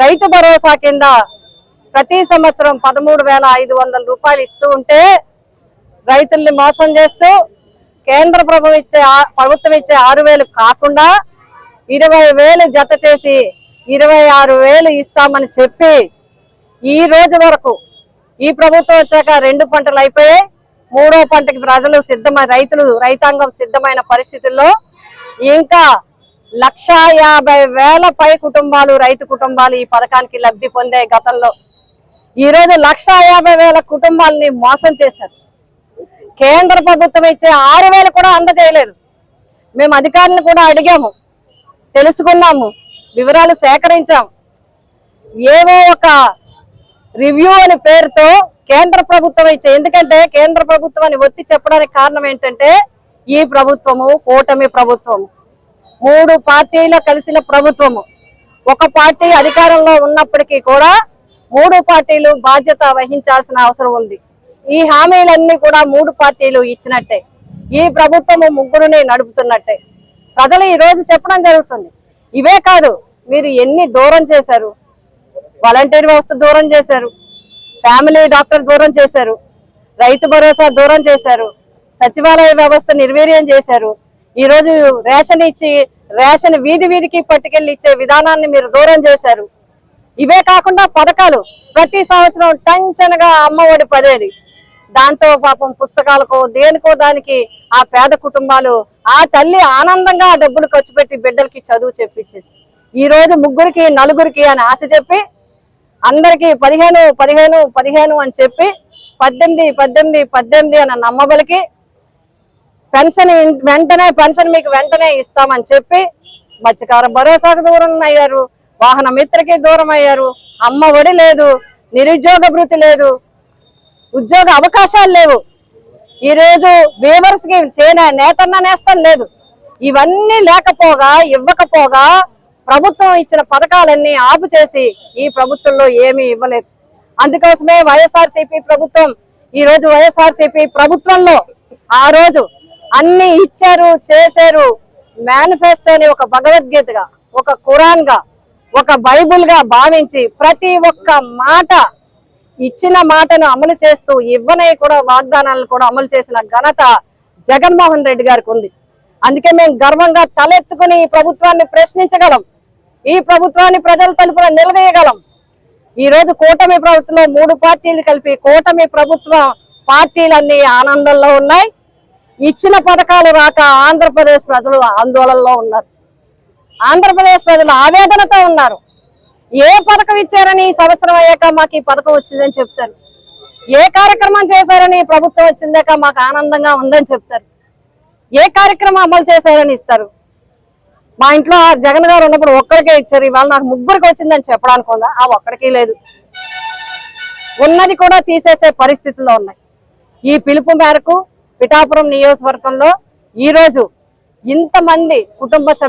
రైతు భరోసా కింద ప్రతి సంవత్సరం పదమూడు వేల ఐదు వందల రూపాయలు ఇస్తూ ఉంటే రైతుల్ని మోసం చేస్తూ కేంద్ర ప్రభుత్వం ఇచ్చే ప్రభుత్వం ఇచ్చే ఆరు వేలు కాకుండా ఇరవై వేలు జత చేసి ఇరవై ఆరు వేలు ఇస్తామని చెప్పి ఈ రోజు వరకు ఈ ప్రభుత్వం వచ్చాక రెండు పంటలు అయిపోయాయి. మూడో పంటకి ప్రజలు సిద్ధమైన రైతులు రైతాంగం సిద్ధమైన పరిస్థితుల్లో ఇంకా లక్ష యాభై వేల పై కుటుంబాలు రైతు కుటుంబాలు ఈ పథకానికి లబ్ధి పొందే గతంలో ఈరోజు లక్ష యాభై వేల కుటుంబాలని మోసం చేశారు. కేంద్ర ప్రభుత్వం ఇచ్చే ఆరు వేలు కూడా అందజేయలేదు. మేము అధికారులను కూడా అడిగాము తెలుసుకున్నాము వివరాలు సేకరించాం. ఏవో ఒక రివ్యూ అనే పేరుతో కేంద్ర ప్రభుత్వం ఇచ్చే ఎందుకంటే కేంద్ర ప్రభుత్వాన్ని ఒత్తి చెప్పడానికి కారణం ఏంటంటే ఈ ప్రభుత్వము కూటమి ప్రభుత్వము. మూడు పార్టీలు కలిసిన ప్రభుత్వము. ఒక పార్టీ అధికారంలో ఉన్నప్పటికీ కూడా మూడు పార్టీలు బాధ్యత వహించాల్సిన అవసరం ఉంది. ఈ హామీలన్నీ కూడా మూడు పార్టీలు ఇచ్చినట్టే. ఈ ప్రభుత్వము ముగ్గురుని నడుపుతున్నట్టే. ప్రజలు ఈ రోజు చెప్పడం జరుగుతుంది. ఇవే కాదు మీరు ఎన్ని దూరం చేశారు? వాలంటీర్ వ్యవస్థ దూరం చేశారు. ఫ్యామిలీ డాక్టర్ దూరం చేశారు. రైతు భరోసా దూరం చేశారు. సచివాలయ వ్యవస్థ నిర్వీర్యం చేశారు. ఈ రోజు రేషన్ ఇచ్చి రేషన్ వీధి వీధికి పట్టుకెళ్ళి ఇచ్చే విధానాన్ని మీరు దూరం చేశారు. ఇవే కాకుండా పథకాలు. ప్రతి సంవత్సరం టంచనగా అమ్మఒడి పదేది దాంతో పాపం పుస్తకాలకో దేనికో దానికి ఆ పేద కుటుంబాలు ఆ తల్లి ఆనందంగా ఆ డబ్బులు ఖర్చు పెట్టి బిడ్డలకి చదువు చెప్పించింది. ఈ రోజు ముగ్గురికి నలుగురికి అని ఆశ చెప్పి అందరికి పదిహేను పదిహేను పదిహేను అని చెప్పి పద్దెనిమిది పద్దెనిమిది పద్దెనిమిది అని నమ్మబలికి పెన్షన్ వెంటనే పెన్షన్ మీకు వెంటనే ఇస్తామని చెప్పి మత్స్యకార భరోసాకు దూరం అయ్యారు వాహన మిత్రకి దూరం అయ్యారు అమ్మ ఒడి లేదు నిరుద్యోగ భృతి లేదు ఉద్యోగ అవకాశాలు లేవు. ఈ రోజు వీవర్స్కి చేన నేతన్న నేస్తం లేదు. ఇవన్నీ లేకపోగా ఇవ్వకపోగా ప్రభుత్వం ఇచ్చిన పథకాలన్నీ ఆపు చేసి ఈ ప్రభుత్వంలో ఏమీ ఇవ్వలేదు. అందుకోసమే వైఎస్ఆర్సీపీ ప్రభుత్వం ఈ రోజు వైఎస్ఆర్సీపీ ప్రభుత్వంలో ఆ రోజు అన్ని ఇచ్చారు చేశారు. మేనిఫెస్టోని ఒక భగవద్గీతగా ఒక ఖురాన్గా ఒక బైబుల్గా భావించి ప్రతి ఒక్క మాట ఇచ్చిన మాటను అమలు చేస్తూ ఇవ్వనే కూడా వాగ్దానాలను కూడా అమలు చేసిన ఘనత జగన్మోహన్ రెడ్డి గారికి ఉంది. అందుకే మేము గర్వంగా తలెత్తుకుని ఈ ప్రభుత్వాన్ని ప్రశ్నించగలం. ఈ ప్రభుత్వాన్ని ప్రజల తలుపున నిలదీయగలం. ఈ రోజు కూటమి ప్రభుత్వంలో మూడు పార్టీలు కలిపి కూటమి ప్రభుత్వం పార్టీలన్నీ ఆనందంలో ఉన్నాయి. ఇచ్చిన పథకాలు రాక ఆంధ్రప్రదేశ్ ప్రజలు ఆందోళనలో ఉన్నారు. ఆంధ్రప్రదేశ్ ప్రజలు ఆవేదనతో ఉన్నారు. ఏ పథకం ఇచ్చారని ఈ సంవత్సరం అయ్యాక మాకు ఈ పథకం వచ్చిందని చెప్తారు. ఏ కార్యక్రమం చేశారని ప్రభుత్వం వచ్చిందాక మాకు ఆనందంగా ఉందని చెప్తారు. ఏ కార్యక్రమం అమలు చేశారని ఇస్తారు. మా ఇంట్లో జగన్ గారు ఉన్నప్పుడు ఒక్కడికే ఇచ్చారు. ఇవాళ నాకు ముగ్గురికి వచ్చిందని చెప్పడానికి ఉందా? ఆ ఒక్కడికి లేదు. ఉన్నది కూడా తీసేసే పరిస్థితుల్లో ఉన్నాయి. ఈ పిలుపు మేరకు పిఠాపురం నియోజకవర్గంలో ఈ రోజు ఇంతమంది కుటుంబ సభ్యులు